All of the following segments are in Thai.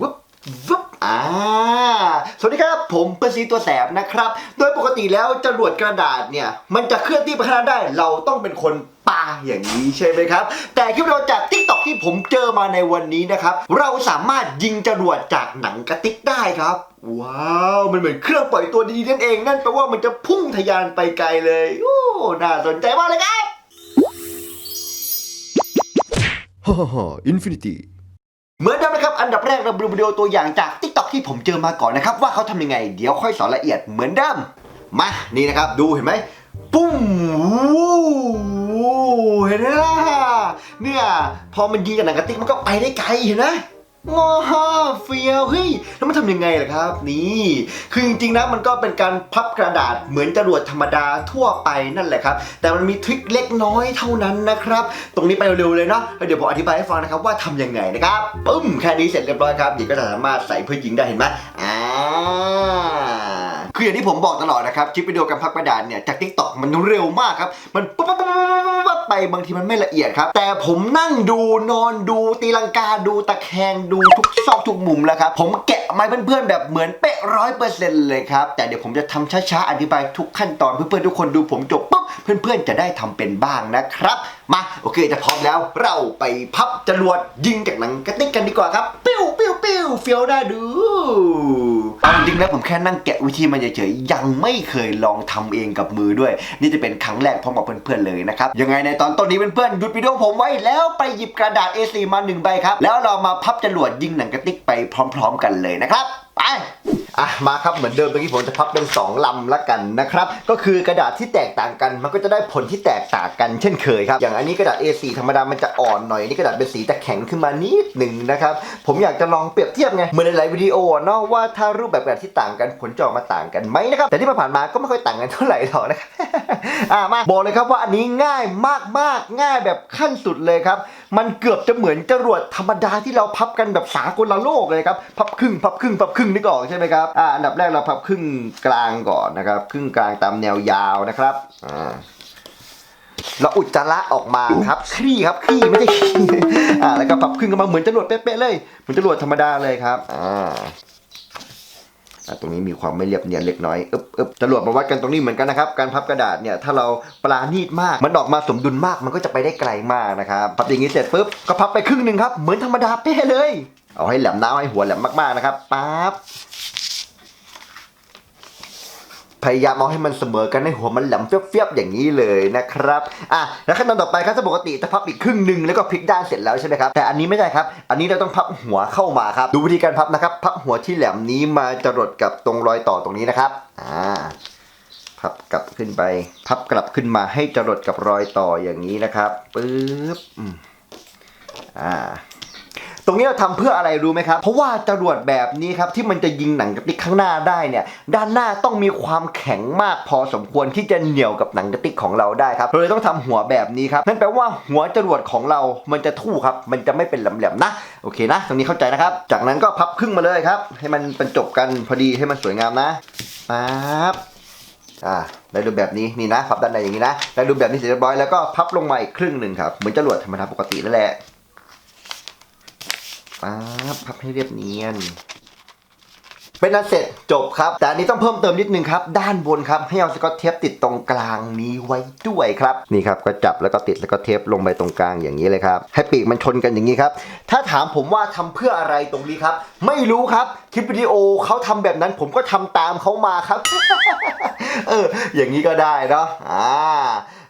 วุบวุบอ่าสวัสดีครับ ผมเปอร์ซีตัวแสบนะครับ โดยปกติแล้วจรวดกระดาษเนี่ย มันจะเคลื่อนที่ไปข้างหน้าได้ เราต้องเป็นคนปาอย่างนี้ใช่ไหมครับ แต่คลิปวิดีโอจากทิกตอกที่ผมเจอมาในวันนี้นะครับ เราสามารถยิงจรวดจากหนังกระติกได้ครับ ว้าว มันเหมือนเครื่องปล่อยตัวดีนั่นเอง นั่นแปลว่ามันจะพุ่งทะยานไปไกลเลย โอ้ น่าสนใจมากเลยครับฮ่าฮ่าฮ่าอินฟินิตี้เหมือนเดิม นะครับ อันดับแรกเราดูวิดีโอตัวอย่างจาก t ิ k t o กที่ผมเจอมาก่อนนะครับ ว่าเขาทำยังไง เดี๋ยวค่อยสอนละเอียดเหมือนเดิม มา นี่นะครับ ดูเห็นไหมปุ้มวู้เห็นไหมล่ะเนี่ย พอมันยิงกับหนังกระติกมันก็ไปได้ไกลเห็นไหม งอฮาเฟียวเฮ้ยแล้วมันทำยังไงล่ะครับ นี่คือจริงๆนะมันก็เป็นการพับกระดาษเหมือนจรวดธรรมดาทั่วไปนั่นแหละครับ แต่มันมีทริคเล็กน้อยเท่านั้นนะครับ ตรงนี้ไปเร็วๆเลยเนาะแล้วเดี๋ยวผมอธิบายให้ฟังนะครับว่าทำยังไงนะครับปึ้มแค่นี้เสร็จเรียบร้อยครับหญิงก็สามารถใส่เพื่อยิงได้เห็นไหมอ่าคืออย่างที่ผมบอกตลอดนะครับคลิปวิดีโอการพับกระดาษเนี่ยจากทิกตอกมันเร็วมากครับมันปั๊บปั๊ บปั๊บปั๊บปั๊บไปบางทีมันไม่ละเอียดครับ แต่ผมนั่งดูนอนดูตีลังกาดูตะแคงดูทุกซอกทุกมุมแล้วครับ ผมแกะมาให้เพื่อนๆแบบเหมือนเป๊ะร้อยเปอร์เซ็นต์เลยครับ แต่เดี๋ยวผมจะทำช้าๆอธิบายทุกขั้นตอนเพื่อนๆทุกคนดูผมจบปุ๊บเพื่อนๆจะได้ทำเป็นบ้างนะครับ มาโอเคจะพร้อมแล้วเราไปพับจรวดยิงจากหนังกระติกกันดีกว่าครับ ปิ้วปิ้วปิ้วเฟียวได้ดู จริงๆแล้วผมแค่นั่งแกะวิธีมันเฉยๆยังไม่เคยลองทำเองกับมือด้วย นี่จะเป็นครั้งแรกพร้อมกับเพื่อนๆเลยนะครับยังไงในตอนต้นนี้เพื่อนๆหยุดวิดีโอผมไว้แล้วไปหยิบกระดาษ A4 มาหนึ่งใบครับแล้วเรามาพับจรวดยิงหนังกระติกไปพร้อม ๆ กันเลยนะครับ ไป อะมาครับเหมือนเดิมตรงนี้ผมจะพับเป็น 2 ลำละกันนะครับ ก็คือกระดาษที่แตกต่างกัน มันก็จะได้ผลที่แตกต่างกันเช่นเคยครับ อย่างอันนี้กระดาษ A4 ธรรมดามันจะอ่อนหน่อยอันนี่กระดาษเป็นสีจะแข็งขึ้นมานิดหนึ่งนะครับ ผมอยากจะลองเปรียบเทียบไงเหมือนในหลายวิดีโอเนาะว่าถ้ารูปแบบกระดาษที่ต่างกันผลจะออกมาต่างกันไหมนะครับแต่ที่ผ่านมาก็ไม่ค่อยต่างกันเท่าไหร่หรอกนะครับอะมาบอกเลยครับว่าอันนี้ง่ายมากๆง่ายแบบขั้นสุดเลยครับมันเกือบจะเหมือนจรวดธรรมดาที่เราพับกันแบบสากลโลกเลยครับพับครึ่งพับครึ่งพับครึ่งนึกออกใช่ไหมครับอ่าอันดับแรกเราพับครึ่งกลางก่อนนะครับ ครึ่งกลางตามแนวยาวนะครับอ่าเราอุจจาระออกมาครับคลี่ครับคลี่ไม่ใช่ขี้อ่าแล้วก็พับครึ่งกันมาเหมือนจรวดเป๊ะๆเลยเหมือนจรวดธรรมดาเลยครับอ่าตรงนี้มีความไม่เรียบเนียนเล็กน้อยอึบอึบจรวดมาวัดกันตรงนี้เหมือนกันนะครับ การพับกระดาษเนี่ย ถ้าเราปราณีตมาก มันออกมาสมดุลมาก มันก็จะไปได้ไกลมากนะครับ พับอย่างนี้เสร็จปุ๊บ ก็พับไปครึ่งหนึ่งครับ เหมือนธรรมดาเป๊ะเลย เอาให้แหลมน้าให้หัวแหลมมากๆนะครับปั๊บพยายามเอาให้มันเสมอกันให้หัวมันแหลมเฟียบๆอย่างนี้เลยนะครับอะแล้วขั้นตอนต่อไปครับปกติจะพับอีกครึ่งหนึ่งแล้วก็พลิกด้านเสร็จแล้วใช่ไหมครับแต่อันนี้ไม่ใช่ครับ อันนี้เราต้องพับหัวเข้ามาครับดูวิธีการพับนะครับ พับหัวที่แหลมนี้มาจรดกับตรงรอยต่อตรงนี้นะครับอ่าพับกลับขึ้นไป พับกลับขึ้นมาให้จรดกับรอยต่ออย่างนี้นะครับปึ๊บอ่า ตรงนี้เราทำเพื่ออะไรรู้ไหมครับ เพราะว่าจรวดแบบนี้ครับที่มันจะยิงหนังกระติกข้างหน้าได้เนี่ยด้านหน้าต้องมีความแข็งมากพอสมควรที่จะเหนี่ยวกับหนังกระติกของเราได้ครับเราเลยต้องทำหัวแบบนี้ครับนั่นแปลว่าหัวจรวดของเรา มันจะทู่ครับ มันจะไม่เป็นแหลมๆนะโอเคนะตรงนี้เข้าใจนะครับ จากนั้นก็พับครึ่งมาเลยครับ ให้มันบรรจบกันพอดีให้มันสวยงามนะปั๊บอ่าได้รูปแบบนี้นี่นะพับด้านในอย่างนี้นะได้รูปแบบนี้เสร็จเรียบร้อยแล้วก็พับลงมาอีกครึ่งหนึ่งครับเหมือนจรวดธรรมดาปกตินั่นแหละ ปั๊บพับให้เรียบเนียน เป็นอันเสร็จจบครับ แต่อันนี้ต้องเพิ่มเติมนิดนึงครับ ด้านบนครับ ให้เอาสกอตเทปติดตรงกลางนี้ไว้ด้วยครับ นี่ครับก็จับแล้วก็ติดแล้วก็เทปลงไปตรงกลางอย่างนี้เลยครับ ให้ปีกมันชนกันอย่างนี้ครับ ถ้าถามผมว่าทำเพื่ออะไรตรงนี้ครับ ไม่รู้ครับคลิปวิดีโอเขาทำแบบนั้นผมก็ทำตามเขามาครับ เออ อย่างนี้ก็ได้เนาะ อ่า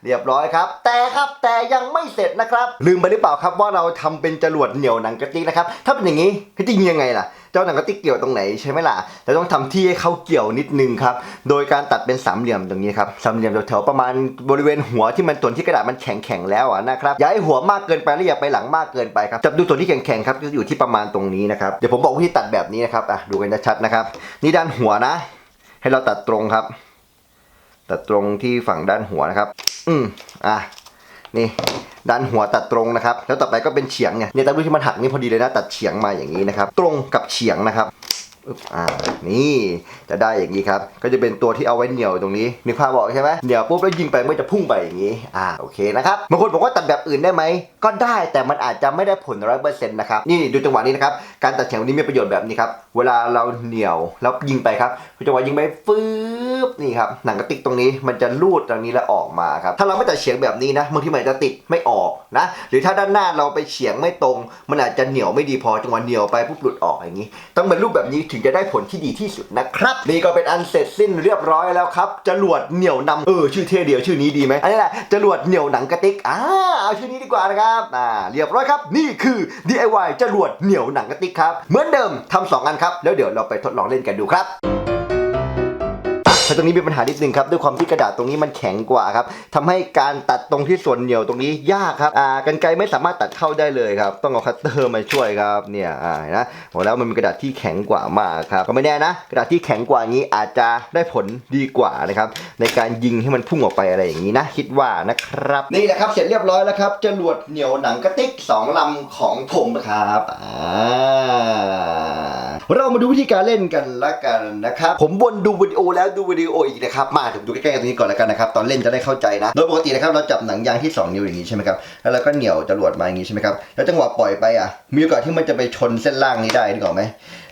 เรียบร้อยครับ แต่ครับแต่ยังไม่เสร็จนะครับ ลืมไปหรือเปล่าครับว่าเราทำเป็นจรวดเหนี่ยวหนังกระติกนะครับ ถ้าเป็นอย่างนี้พี่จะยิงยังไงล่ะ เจ้าหนังกระติกเกี่ยวตรงไหนใช่ไหมล่ะเราต้องทำที่ให้เขาเกี่ยวนิดนึงครับ โดยการตัดเป็นสามเหลี่ยมตรงนี้ครับ สามเหลี่ยมแถวๆประมาณบริเวณหัวที่มันส่วนที่กระดาษมันแข็งๆแล้วนะครับอย่าให้หัวมากเกินไปและอย่าไปหลังมากเกินไปครับ จับดูส่วนที่แข็งๆครับจะอยู่ที่ประมาณตรงนี้นะครับ เดี๋ยวผมบอกวิธีตัดแบบนี้นะครับ อะดูกันชัดๆนะครับ นี่ด้านหัวนะ ให้เราตัดตรงครับ ตัดตรงที่ฝั่งด้านหัวนะครับ อืมอะนี่ด้านหัวตัดตรงนะครับ แล้วต่อไปก็เป็นเฉียงเนี่ยเนี่ยตามรูปที่มันหักนี่พอดีเลยนะตัดเฉียงมาอย่างนี้นะครับ ตรงกับเฉียงนะครับอ่านี่จะได้อย่างนี้ครับ ก็จะเป็นตัวที่เอาไว้เหนี่ยวตรงนี้นึกภาพบอกใช่ไหมเหนี่ยวปุ๊บแล้วยิงไปมันจะพุ่งไปอย่างนี้ อ่าโอเคนะครับบางคนบอกว่าตัดแบบอื่นได้ไหมก็ได้แต่มันอาจจะไม่ได้ผลร้อยเปอร์เซ็นต์นะครับนี่ดูจังหวะนี้นะครับการตัดเฉียงนนี้มีประโยชน์แบบนี้ครับเวลาเราเหนี่ยวแล้วยิงไปครับจังหวะยิงไปฟื บนี่ครับหนังกระติกตรงนี้มันจะลูดตรงนี้แล้วออกมาครับถ้าเราไม่ตัดเฉียงแบบนี้นะบางทีมันจะติดไม่ออกนะ หรือถ้าด้านหน้าเราไปเฉียงไม่ตรง มันอาจจะเหนียวไม่ดีพอจังหวะเหนียวไปปุ๊บหลุดออกอย่างนี้ ต้องเป็นรูปแบบนี้ถึงจะได้ผลที่ดีที่สุดนะครับนี่ก็เป็นอันเสร็จสิ้นเรียบร้อยแล้วครับจรวดเหนียวนำเออชื่อเท่เดียวชื่อนี้ดีไหมอันนี้แหละจรวดเหนียวหนังกระติกอ่าเอาชื่อนี้ดีกว่านะครับอ่าเรียบร้อยครับ นี่คือ DIY จรวดเหนียวหนังกระติกครับเหมือนเดิมทำสองอันครับแล้วเดี๋ยวเราไปทดลองเล่นกันดูครับ ถ้าตรงนี้มีปัญหานิดนึงครับด้วยความที่กระดาษตรงนี้มันแข็งกว่าครับทำให้การตัดตรงที่ส่วนเหนียวตรงนี้ยากครับอ่ากันไกรไม่สามารถตัดเข้าได้เลยครับต้องเอาคัตเตอร์มาช่วยครับเนี่ยอ่านะบอแล้วมันเป็นกระดาษที่แข็งกว่ามากครับก็ไม่แน่นะ กระดาษที่แข็งกว่านี้อาจจะได้ผลดีกว่านะครับในการยิงให้มันพุ่งออกไปอะไรอย่างนี้นะ คิดว่านะครับนี่แหละครับเสร็จเรียบร้อยแล้วครับจรวดเหนียวหนังกระติกสองลำของผมนะครับอ่า เรามาดูวิธีการเล่นกันละกันนะครับ ผมวนดูวิดีโอแล้วดูวิดีโออีกนะครับ มาถึงดูใกล้ๆตรงนี้ก่อนแล้วกันนะครับ ตอนเล่นจะได้เข้าใจนะ โดยปกตินะครับเราจับหนังยางที่ 2 นิ้วอย่างนี้ใช่ไหมครับ แล้วเราก็เหนี่ยวจรวดมาอย่างนี้ใช่ไหมครับ แล้วจังหวะปล่อยไปอะ มีโอกาสที่มันจะไปชนเส้นล่างนี้ได้นึกออกไหม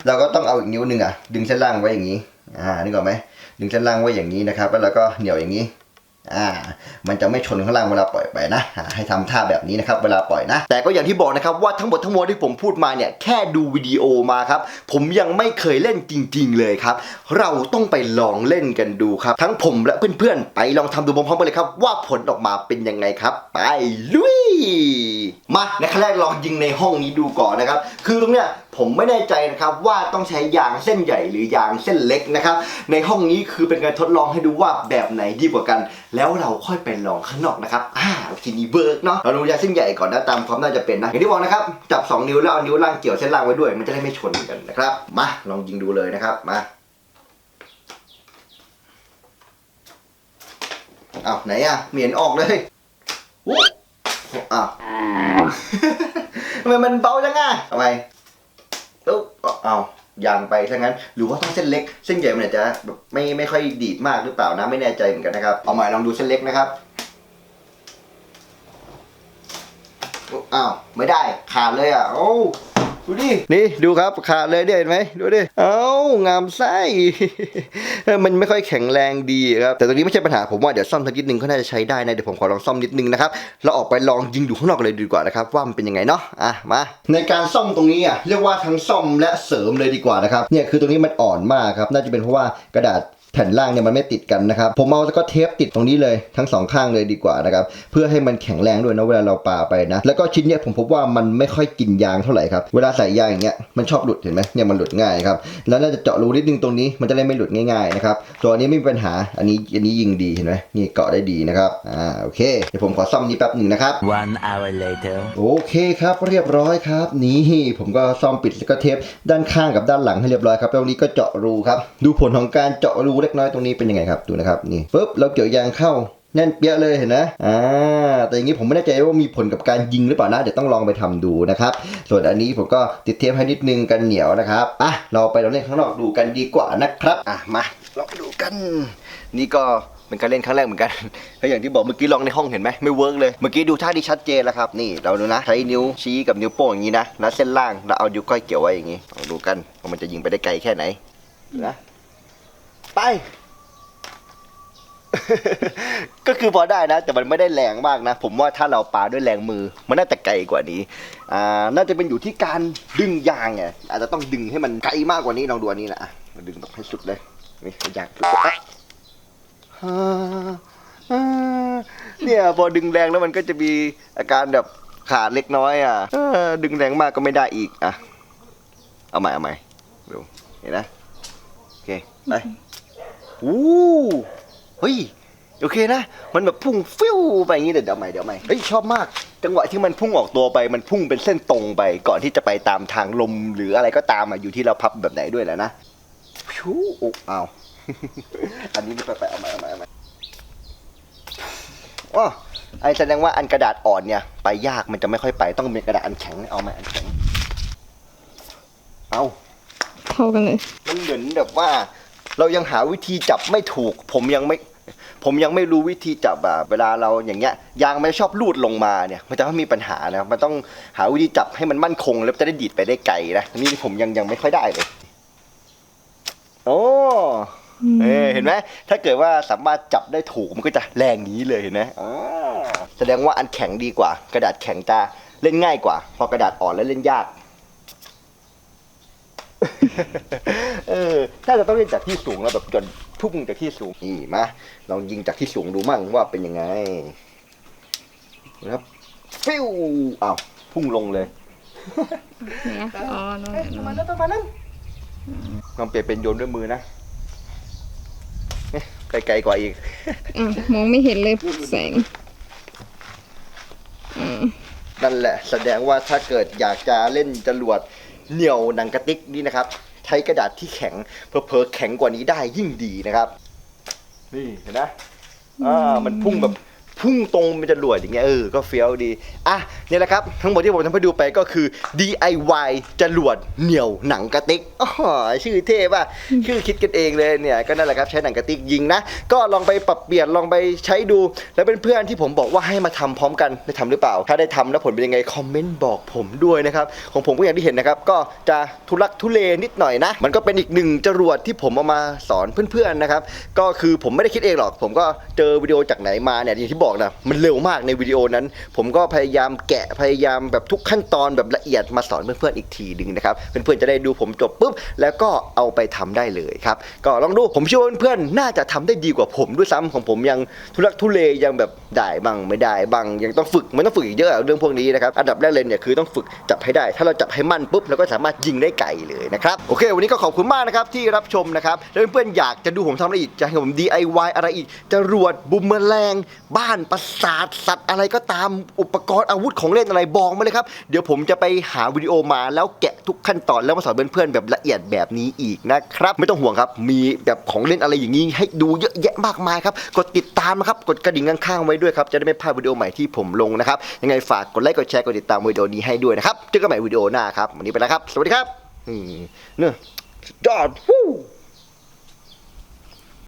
เราก็ต้องเอาอีกนิ้วหนึ่งอะดึงเส้นล่างไว้อย่างนี้ อ่านึกออกไหมดึงเส้นล่างไว้อย่างนี้นะครับ แล้วเราก็เหนี่ยวอย่างนี้ อ่ามันจะไม่ชนข้างล่างเวลาปล่อยไปนะ ให้ทำท่าแบบนี้นะครับเวลาปล่อยนะ แต่ก็อย่างที่บอกนะครับว่าทั้งหมดทั้งมวลที่ผมพูดมาเนี่ยแค่ดูวิดีโอมาครับ ผมยังไม่เคยเล่นจริง ๆ เลยครับ เราต้องไปลองเล่นกันดูครับ ทั้งผมและเพื่อนๆ ไปลองทำดูพร้อมๆกันเลยครับ ว่าผลออกมาเป็นยังไงครับ ไปลุย มาในขั้นแรกลองยิงในห้องนี้ดูก่อนนะครับ คือตรงเนี้ย ผมไม่แน่ใจนะครับว่าต้องใช้ยางเส้นใหญ่หรือยางเส้นเล็กนะครับในห้องนี้คือเป็นการทดลองให้ดูว่าแบบไหนดีกว่ากัน แล้วเราค่อยไปลองข้างนอกนะครับอ่าทีนี้เบิร์กเนาะเราดูยางเส้นใหญ่ก่อนนะตามความน่าจะเป็นนะอย่างที่บอกนะครับจับ 2 นิ้วแล้วเอานิ้วล่างเกี่ยวเส้นล่างไว้ด้วย มันจะได้ไม่ชนกันนะครับมาลองยิงดูเลยนะครับมาอ้าวไหนอะไม่เห็นออกเลยอู้อ้าวทำไมมันเบาจังอะทำไม ปุ๊บเอายางไปถ้างั้น หรือว่าต้องเส้นเล็ก เส้นใหญ่มันอาจจะแบบไม่ไม่ค่อยดีดมากหรือเปล่านะไม่แน่ใจเหมือนกันนะครับ เอาใหม่ลองดูเส้นเล็กนะครับอ้าวไม่ได้ขาดเลยอะโอ้ ดูดิ นี่ดูครับขาดเลยเนี่ยเห็นไหมดูดิ เอ้างามไส้ มันไม่ค่อยแข็งแรงดีครับ แต่ตรงนี้ไม่ใช่ปัญหาผมว่าเดี๋ยวซ่อมสักนิดนึงก็น่าจะใช้ได้นะเดี๋ยวผมขอลองซ่อมนิดนึงนะครับเราออกไปลองยิงดูข้างนอกเลยดีกว่านะครับว่ามันเป็นยังไงเนาะอะมาในการซ่อมตรงนี้อะเรียกว่าทั้งซ่อมและเสริมเลยดีกว่านะครับเนี่ยคือตรงนี้มันอ่อนมากครับน่าจะเป็นเพราะว่ากระดาษ แผ่นล่างเนี่ยมันไม่ติดกันนะครับ ผมเอาแล้วก็เทปติดตรงนี้เลยทั้งสองข้างเลยดีกว่านะครับ เพื่อให้มันแข็งแรงด้วยนะเวลาเราปาไปนะ แล้วก็ชิ้นเนี้ยผมพบว่ามันไม่ค่อยกินยางเท่าไหร่ครับ เวลาใส่ยางอย่างเงี้ยมันชอบหลุดเห็นไหมเนี่ยมันหลุดง่ายครับ แล้วน่าจะเจาะรูนิดนึงตรงนี้มันจะได้ไม่หลุดง่ายๆนะครับ ตัวนี้ไม่มีปัญหา อันนี้อันนี้ยิงดีเห็นไหมนี่เกาะได้ดีนะครับ อ่าโอเค เดี๋ยวผมขอซ่อมนี้แป๊บหนึ่งนะครับ One hour later. โอเคครับเรียบร้อยครับ นี่ผมก็ซ่อมปิดแล้วก็เทปด้านข้างกับด้านหลังให้เรียบร้อยครับแล้วตรงนี้ก็เจาะรูครับ ดูผลของการเจาะรูเล็กน้อยตรงนี้เป็นยังไงครับดูนะครับนี่ปุ๊บเราเกี่ยวยางเข้าแน่นเปี้ยเลยเห็นนะอ่า แต่อย่างนี้ผมไม่แน่ใจว่ามีผลกับการยิงหรือเปล่านะ เดี๋ยวต้องลองไปทำดูนะครับ ส่วนอันนี้ผมก็ติดเทปให้นิดนึงกันเหนียวนะครับ อะ เราไปลองเล่นข้างนอกดูกันดีกว่านะครับ อะ มาลองไปดูกัน นี่ก็เป็นการเล่นครั้งแรกเหมือนกันก็อย่างที่บอกเมื่อกี้ลองในห้องเห็นไหมไม่เวิร์กเลย เมื่อกี้ดูท่าที่ชัดเจนแล้วครับ นี่เราดูนะ ใช้นิ้วชี้กับนิ้วโป้งอย่างนี้นะ แล้วเส้นล่าง เราเอานิ้วก้อยเกี่ยวไว้อย่างนี้ลองดูกันว่ามันจะยิงไปได้ไกลแค่ไหน นะ ไป ก็คือพอได้นะ แต่มันไม่ได้แรงมากนะ ผมว่าถ้าเราปาด้วยแรงมือ มันน่าจะไกลกว่านี้ อ่า น่าจะเป็นอยู่ที่การดึงยางไงอาจจะต้องดึงให้มันไกลมากกว่านี้ลองดูอันนี้นะอะดึงแบบให้สุดเลยนี่ยางสุดเนี่ยพอดึงแรงแล้วมันก็จะมีอาการแบบขาดเล็กน้อยอะดึงแรงมากก็ไม่ได้อีกอะเอาใหม่เอาใหม่ดูเห็นนะโอเคไป อู้เฮ้ยโอเคนะ มันแบบพุ่งฟิวไปอย่างนี้เดี๋ยวเดี๋ยวใหม่เดี๋ยวใหม่เฮ้ยชอบมาก จังหวะที่มันพุ่งออกตัวไปมันพุ่งเป็นเส้นตรงไป ก่อนที่จะไปตามทางลมหรืออะไรก็ตามอะอยู่ที่เราพับแบบไหนด้วยแหละนะฟิวโอ้อ้าวอันนี้ไม่ไปไปเอาใหม่เอาใหม่เอาใหม่อ๋อไอแสดงว่าอันกระดาษอ่อนเนี่ย ไปยากมันจะไม่ค่อยไปต้องเป็นกระดาษอันแข็งเอาไหมอันแข็งเอาเท่ากันเลยมันเหมือนแบบว่า เรายังหาวิธีจับไม่ถูก ผมยังไม่ผมยังไม่รู้วิธีจับอะเวลาเราอย่างเงี้ยยางมันชอบลูดลงมาเนี่ยมันจะไม่มีปัญหานะมันต้องหาวิธีจับให้มันมั่นคง แล้วจะได้ดีดไปได้ไกลนะอันนี่ผมยังยังไม่ค่อยได้เลยโอ้เออเห็นไหมถ้าเกิดว่าสามารถจับได้ถูกมันก็จะแรงอย่างนี้เลยเห็นไหมอ่าแสดงว่าอันแข็งดีกว่า กระดาษแข็งจะเล่นง่ายกว่า พอกระดาษอ่อนแล้วเล่นยาก เออน่าจะต้องเล่นจากที่สูงแล้วแบบจนพุ่งจากที่สูงนี่มาลองยิงจากที่สูงดูมั่งว่าเป็นยังไงนะครับฟิวอ้าวพุ่งลงเลยเนี่ยอ๋อนู่นเฮ้ยประมาณนั้นประมาณนั้นลองเปลี่ยนเป็นโยนด้วยมือนะเอ๊ะไปไกลกว่าอีกอะมองไม่เห็นเลยแสงอ่านั่นแหละ แสดงว่าถ้าเกิดอยากจะเล่นจรวด เหนี่ยวหนังกระติกนี่นะครับ ใช้กระดาษที่แข็งเพอๆแข็งกว่านี้ได้ยิ่งดีนะครับ นี่เห็นไหมอ่ามันพุ่งแบบ พุ่งตรงเป็นจรวดอย่างเงี้ยเออก็เฟี้ยวดีอะเนี่ยแหละครับ ทั้งหมดที่ผมทำให้ดูไปก็คือ DIY จรวดเหนียวหนังกระติกอ๋อชื่อเท่ป่ะชื่อคิดกันเองเลยเนี่ยก็นั่นแหละครับใช้หนังกระติกยิงนะ ก็ลองไปปรับเปลี่ยนลองไปใช้ดู แล้วเป็นเพื่อนที่ผมบอกว่าให้มาทำพร้อมกันได้ทำหรือเปล่า ถ้าได้ทำแล้วผลเป็นยังไงคอมเมนต์บอกผมด้วยนะครับของผมก็อย่างที่เห็นนะครับก็จะทุลักทุเลนิดหน่อยนะ มันก็เป็นอีกหนึ่งจรวดที่ผมเอามาสอนเพื่อนๆนะครับก็คือผมไม่ได้คิดเองหรอก ผมก็เจอวิดีโอจากไหนมาเนี่ยอย่างที่บอกนะมันเร็วมากในวิดีโอนั้น ผมก็พยายามแกะพยายามแบบทุกขั้นตอนแบบละเอียดมาสอนเพื่อนๆอีกทีหนึ่งนะครับเพื่อนๆจะได้ดูผมจบปุ๊บแล้วก็เอาไปทำได้เลยครับก็ลองดูผมเชื่อว่าเพื่อนๆน่าจะทำได้ดีกว่าผมด้วยซ้ำของผมยังทุลักทุเลยังแบบได้บ้างไม่ได้บ้างยังต้องฝึกมันต้องฝึกอีกเยอะเรื่องพวกนี้นะครับอันดับแรกเลยเนี่ยคือต้องฝึกจับให้ได้ ถ้าเราจับให้มั่นปุ๊บเราก็สามารถยิงได้ไกลเลยนะครับโอเค วันนี้ก็ขอบคุณมากนะครับที่รับชมนะครับแล้วเพื่อนๆอยากจะดูผมทำอะไรอีกจะให้ผม DIY อะไรอีกจรวดบุมเมอแรงบ้านปราสาทสัตว์อะไรก็ตามอุปกรณ์อาวุธของเล่นอะไรบอกมาเลยครับ เดี๋ยวผมจะไปหาวิดีโอมาแล้วแกะทุกขั้นตอนแล้วมาสอนเพื่อนๆแบบละเอียดแบบนี้อีกนะครับ ไม่ต้องห่วงครับ มีแบบของเล่นอะไรอย่างนี้ให้ดูเยอะแยะมากมายครับ กดติดตามนะครับ กดกระดิ่งข้างๆไว้ด้วยครับ จะได้ไม่พลาดวิดีโอใหม่ที่ผมลงนะครับ ยังไงฝากกดไลค์กดแชร์กดติดตามวิดีโอนี้ให้ด้วยนะครับเจอกันใหม่วิดีโอหน้าครับวันนี้ไปแล้วครับ สวัสดีครับนี่เนอะสุดยอดวู้